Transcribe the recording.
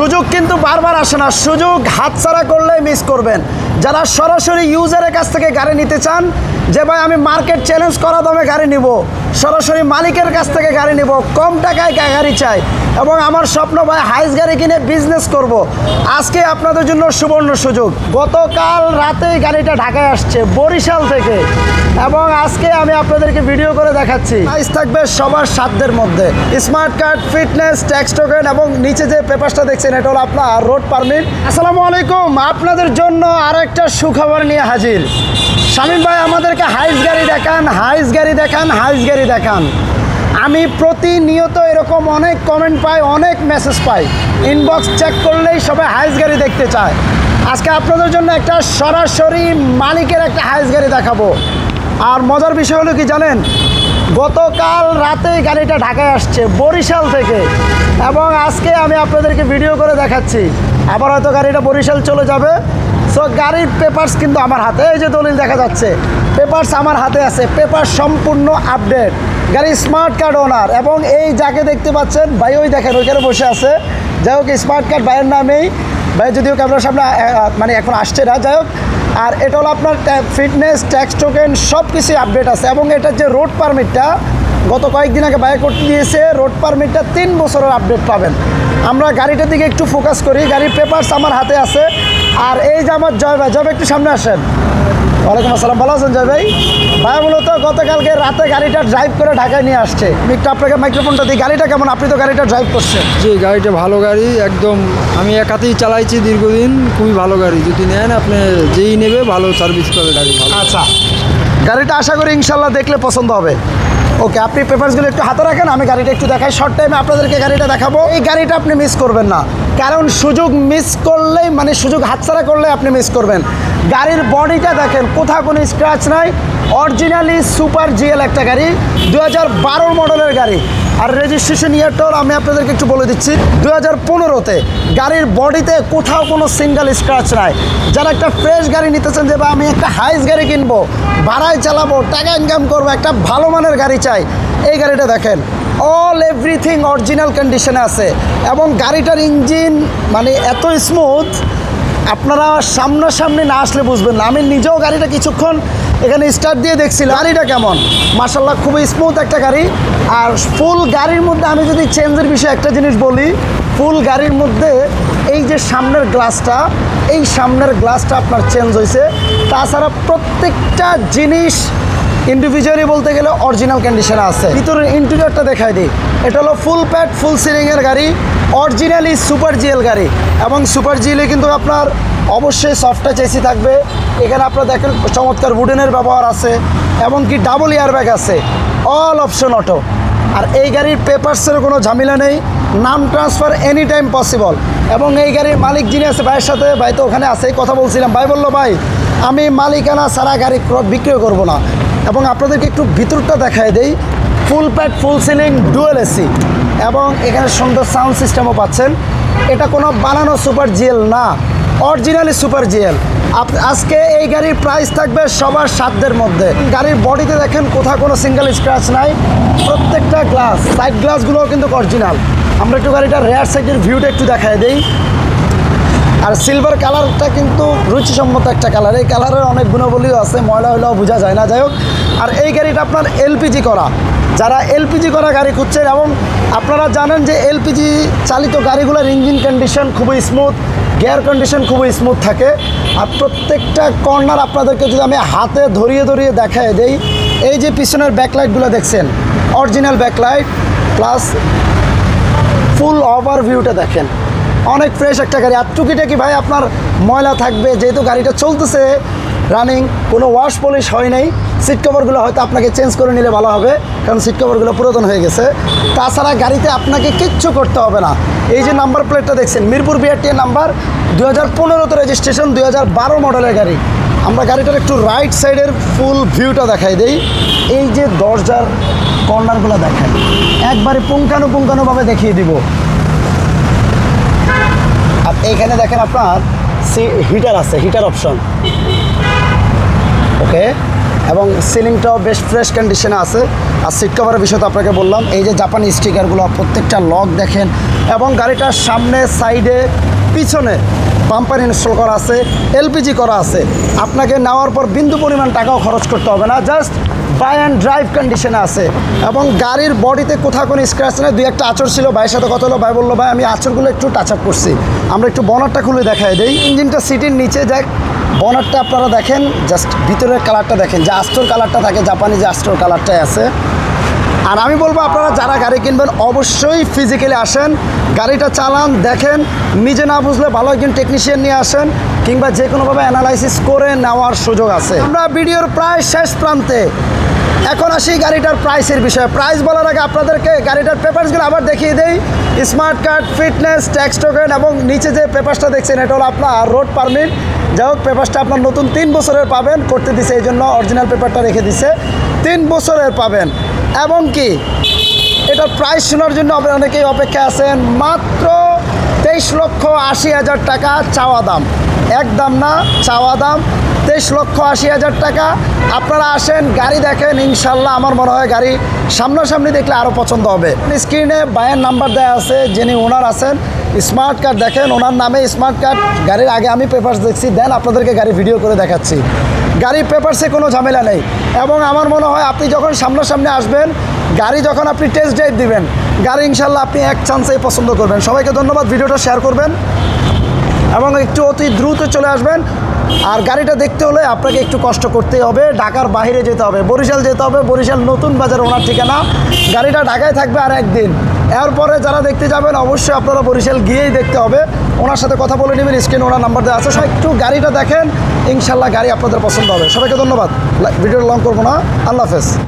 সুযোগ কিন্তু বারবার আসে না। সুযোগ হাতছাড়া করলে মিস করবেন। যারা সরাসরি ইউজারের কাছ থেকে গাড়ি নিতে চান, যে ভাই আমি মার্কেট চ্যালেঞ্জ করা দামে গাড়ি নিব, সরাসরি মালিকের কাছ থেকে গাড়ি নিব, কম টাকায় গাড়ি চাই এবং আমার স্বপ্ন ভাই হাইস গাড়ি কিনে বিজনেস করব। আজকে আপনাদের জন্য সুবর্ণ সুযোগ। গতকাল রাতেই গাড়িটা ঢাকায় আসছে, বরিশাল থেকে। এবং আজকে আমি আপনাদেরকে ভিডিও করে দেখাচ্ছি। প্রাইস থাকবে সবার সাধ্যের মধ্যে। Smart card fitness tax token এবং নিচে যে পেপারসটা দেখছেন, এটা হলো আপনার রোড পারমিট আসসালামু আলাইকুম। আপনাদের জন্য আরেকটা সুখবর নিয়ে হাজির। শামীম ভাই, আমাদেরকে হাইস গাড়ি দেখান, হাইস গাড়ি দেখান, হাইস গাড়ি দেখান। আমি প্রতিনিয়ত এরকম অনেক কমেন্ট পাই, অনেক মেসেজ পাই। ইনবক্স চেক করলেই সবাই হাইস গাড়ি দেখতে চায়। আজকে আপনাদের জন্য একটা সরাসরি মালিকের একটা হাইস গাড়ি দেখাবো। আর মজার বিষয় হলো কি জানেন? গতকাল রাতে গাড়িটা ঢাকায় আসছে, বরিশাল থেকে। এবং আজকে আমি আপনাদেরকে ভিডিও করে দেখাচ্ছি। আবার হয়তো গাড়িটা বরিশাল চলে যাবে। সো গাড়ির পেপারস কিন্তু আমার হাতে। এই যে দলিল দেখা যাচ্ছে পেপারস আমার হাতে আছে। পেপার সম্পূর্ণ আপডেট গাড়ি স্মার্ট কার্ড ওনার এবং এই যাকে দেখতে পাচ্ছেন, ভাই ওই দেখেন, ওইখানে বসে আছে। যাই হোক স্মার্ট কার্ড ভাইয়ের নামেই। ভাই, যদিও ক্যামেরার সামনে মানে এখন আসছে না, যাই হোক। আর এটা হলো আপনার ফিটনেস ট্যাক্স টোকেন সব কিছুই আপডেট আছে। এবং এটা যে রোড পারমিটটা গত কয়েকদিন আগে বাইক করতে দিয়েছে রোড পারমিটটা তিন বছরের আপডেট পাবেন। আমরা গাড়িটার দিকে একটু ফোকাস করি, গাড়ির পেপারস আমার হাতে আছে। আর এই যে আমার জয় ভাই, জয় একটু সামনে আসেন। ওয়ালাইকুম আসসালাম ভালো আছেন জয় ভাই? ভাই মূলত গতকালকে রাতে গাড়িটা ড্রাইভ করে ঢাকায় নিয়ে আসছে। আমি একটু আপনাকে মাইক্রোফোনটা দিই। গাড়িটা কেমন? আপনি তো গাড়িটা ড্রাইভ করছেন। জি গাড়িটা ভালো গাড়ি একদম আমি একাতেই চালাইছি দীর্ঘদিন খুবই ভালো গাড়ি। যদি নেন আপনি যেই নেবে ভালো সার্ভিস করে গাড়ি ভালো। আচ্ছা। গাড়িটা আশা করি ইনশাল্লাহ দেখলে পছন্দ হবে। ওকে আপনি পেপারসগুলো একটু হাতে রাখেন আমি গাড়িটা একটু দেখাই। শর্ট টাইমে আপনাদেরকে গাড়িটা দেখাবো। এই গাড়িটা আপনি মিস করবেন না। কারণ সুযোগ মিস করলেই মানে সুযোগ হাতছাড়া করলে আপনি মিস করবেন। গাড়ির বডিটা দেখেন, কোথাও কোনো স্ক্র্যাচ নাই। অরিজিনালি সুপার জিএল একটা গাড়ি দু হাজার মডেলের গাড়ি। আর রেজিস্ট্রেশন ইয়ারটাও আমি আপনাদেরকে একটু বলে দিচ্ছি দু হাজার পনেরোতে গাড়ির বডিতে কোথাও কোনো সিঙ্গেল স্ক্র্যাচ নাই। যারা একটা ফ্রেশ গাড়ি নিতেছেন যে বা আমি একটা হাইস গাড়ি কিনবো, ভাড়ায় চালাবো, টাকা ইনকাম করব, একটা ভালো মানের গাড়ি চাই। এই গাড়িটা দেখেন অল এভরিথিং অরিজিনাল কন্ডিশনে আছে। এবং গাড়িটার ইঞ্জিন মানে এত স্মুথ আপনারা সামনাসামনি না আসলে বুঝবেন না। আমি নিজেও গাড়িটা কিছুক্ষণ এখানে স্টার্ট দিয়ে দেখছিলাম গাড়িটা কেমন? মার্শাল্লাহ খুবই স্মুথ একটা গাড়ি। আর ফুল গাড়ির মধ্যে আমি যদি চেঞ্জের বিষয়ে একটা জিনিস বলি ফুল গাড়ির মধ্যে এই যে সামনের গ্লাসটা এই সামনের গ্লাসটা আপনার চেঞ্জ হয়েছে তাছাড়া প্রত্যেকটা জিনিস ইন্ডিভিজুয়ালি বলতে গেলে অরিজিনাল কন্ডিশনে আছে। ভিতরের ইন্টেরিয়রটা দেখাই দিই। এটা হলো ফুল প্যাড ফুল সিলিংয়ের গাড়ি অরিজিনালি সুপার জিএল গাড়ি। এবং সুপার জিএলে কিন্তু আপনার অবশ্যই সফট টাচ এসি থাকবে। এখানে আপনারা দেখেন চমৎকার উডেনের ব্যবহার আছে, এবং কি ডাবল এয়ারব্যাগ আছে। অল অপশন অটো আর এই গাড়ির পেপারসের কোনো ঝামেলা নেই। নাম ট্রান্সফার এনি টাইম পসিবল এবং এই গাড়ির মালিক যিনি আছে ভাইয়ের সাথে, ভাই তো ওখানে আছে কথা বলছিলাম। ভাই বলল, ভাই, আমি মালিকানা সারা গাড়ি ক্র- বিক্রি করব না। এবং আপনাদেরকে একটু ভিতরটা দেখায় দেই। Full pad, full ceiling dual AC এবং এখানে সুন্দর সাউন্ড সিস্টেমও পাচ্ছেন। এটা কোনো বানানো সুপার জিএল না অরিজিনালি সুপার জিএল আজকে এই গাড়ির প্রাইস থাকবে সবার সাধ্যের মধ্যে। গাড়ির বডিতে দেখেন কোথাও কোনো সিঙ্গেল স্ক্র্যাচ নাই। প্রত্যেকটা গ্লাস সাইড গ্লাসগুলোও কিন্তু অরিজিনাল আমরা একটু গাড়িটার রেয়ার সাইডের ভিউটা একটু দেখায় দিই। আর সিলভার কালারটা কিন্তু রুচিসম্মত একটা কালার এই কালারের অনেক গুণাবলীও আছে, ময়লা হলেও বোঝা যায় না। যাই হোক, আর এই গাড়িটা আপনার এলপিজি করা। যারা এলপিজি করা গাড়ি খুঁজছেন এবং আপনারা জানেন যে এলপিজি চালিত গাড়িগুলোর ইঞ্জিন কন্ডিশন খুবই স্মুথ গিয়ার কন্ডিশন খুবই স্মুথ থাকে। আর প্রত্যেকটা কর্নার আপনাদেরকে যদি আমি হাতে ধরিয়ে ধরিয়ে দেখায় দেই, এই যে পিছনের ব্যাকলাইটগুলো দেখছেন অরিজিনাল ব্যাকলাইট প্লাস ফুল ওভারভিউটা দেখেন। অনেক ফ্রেশ একটা গাড়ি। আর টুকিটাকি ভাই, আপনার ময়লা থাকবে, যেহেতু গাড়িটা চলতেছে রানিং কোনো ওয়াশ পলিশ হয় নাই। সিট কভারগুলো হয়তো আপনাকে চেঞ্জ করে নিলে ভালো হবে, কারণ সিট কভারগুলো পুরাতন হয়ে গেছে। তাছাড়া গাড়িতে আপনাকে কিচ্ছু করতে হবে না। এই যে নাম্বার প্লেটটা দেখছেন, মিরপুর বিআরটিএ নাম্বার দু হাজার পনেরোতে রেজিস্ট্রেশন দুই হাজার বারো মডেলের গাড়ি। আমরা গাড়িটার একটু রাইট সাইডের ফুল ভিউটা দেখাই দেই। এই যে দরজার কর্নারগুলো দেখাই একবারে পুঙ্খানুপুঙ্খানুভাবে দেখিয়ে দিব। আর এইখানে দেখেন আপনার সি হিটার আছে, হিটার অপশন। ওকে? এবং সিলিংটাও বেশ ফ্রেশ কন্ডিশনে আছে। আর সিট কভারের বিষয় তো আপনাকে বললাম, এই যে জাপানি স্টিকারগুলো, প্রত্যেকটা লক দেখেন, এবং গাড়িটার সামনে, সাইডে, পিছনে পাম্পার ইনস্টল করা আছে, এলপিজি করা আছে। আপনাকে নেওয়ার পর বিন্দু পরিমাণ টাকাও খরচ করতে হবে না, জাস্ট বাই অ্যান্ড ড্রাইভ কন্ডিশনে আছে। এবং গাড়ির বডিতে কোথাও কোনো স্ক্র্যাচ নেই। দুই একটা আচর ছিল, ভাইয়ের সাথে কথা হলো, ভাই বলল, ভাই, আমি আচরগুলো একটু টাচ আপ করছি। আমরা একটু বনারটা খুলে দেখাই দিই। ইঞ্জিনটা সিটির নিচে দেখ। বনারটা আপনারা দেখেন জাস্ট ভিতরের কালারটা দেখেন। যে আস্তর কালারটা থাকে জাপানি যে আস্তর কালারটাই আছে। আর আমি বলব, আপনারা যারা গাড়ি কিনবেন, অবশ্যই ফিজিক্যালি আসেন। গাড়িটা চালান, দেখেন। নিজে না বুঝলে ভালো একজন টেকনিশিয়ান নিয়ে আসেন, কিংবা যে কোনোভাবে অ্যানালাইসিস করে নেওয়ার সুযোগ আছে। আমরা ভিডিওর প্রায় শেষ প্রান্তে এখন আসি গাড়িটার প্রাইসের বিষয়ে। প্রাইস বলার আগে আপনাদেরকে গাড়িটার পেপারসগুলো আবার দেখিয়ে দেই। Smart card fitness tax token এবং নিচে যে পেপারসটা দেখছেন, এটা হলো আপনার রোড পারমিট যাই হোক পেপারসটা আপনার নতুন তিন বছরের পাবেন, করতে দিছে এই জন্য অরিজিনাল পেপারটা রেখে দিছে। তিন বছরের পাবেন। এবং কি? এটার প্রাইস শোনার জন্য আপনারা অনেকেই অপেক্ষা আছেন। মাত্র তেইশ লক্ষ আশি হাজার টাকা চাওয়া দাম। একদম না, চাওয়া দাম। তেইশ লক্ষ আশি হাজার টাকা। আপনারা আসেন, গাড়ি দেখেন, ইনশাল্লাহ আমার মনে হয় গাড়ি সামনাসামনি দেখলে আরও পছন্দ হবে। স্ক্রিনে বায়ের নাম্বার দেওয়া আছে, যিনি ওনার আছেন স্মার্ট কার্ড দেখেন, ওনার নামে স্মার্ট কার্ড গাড়ির আগে আমি পেপার্স দেখছি, দেন আপনাদেরকে গাড়ি ভিডিও করে দেখাচ্ছি। গাড়ির পেপারসে কোনো ঝামেলা নেই। এবং আমার মনে হয় আপনি যখন সামনাসামনি আসবেন, গাড়ি যখন আপনি টেস্ট ড্রাইভ দিবেন, গাড়ি ইনশাল্লাহ আপনি এক চান্সেই পছন্দ করবেন। সবাইকে ধন্যবাদ ভিডিওটা শেয়ার করবেন। এবং একটু অতি দ্রুত চলে আসবেন। আর গাড়িটা দেখতে হলে আপনাকে একটু কষ্ট করতেই হবে। ঢাকার বাইরে যেতে হবে। বরিশাল যেতে হবে। বরিশাল নতুন বাজার ওনার ঠিকানা। গাড়িটা ঢাকায় থাকবে আর একদিন। এরপরে যারা দেখতে যাবেন, অবশ্যই আপনারা বরিশাল গিয়েই দেখতে হবে। ওনার সাথে কথা বলে নেবেন। স্ক্রিন ওনার নাম্বার দেওয়া আছে। সবাই একটু গাড়িটা দেখেন। ইনশাল্লাহ গাড়ি আপনাদের পছন্দ হবে। সবাইকে ধন্যবাদ। ভিডিও লং করব না। আল্লাহ হাফেজ।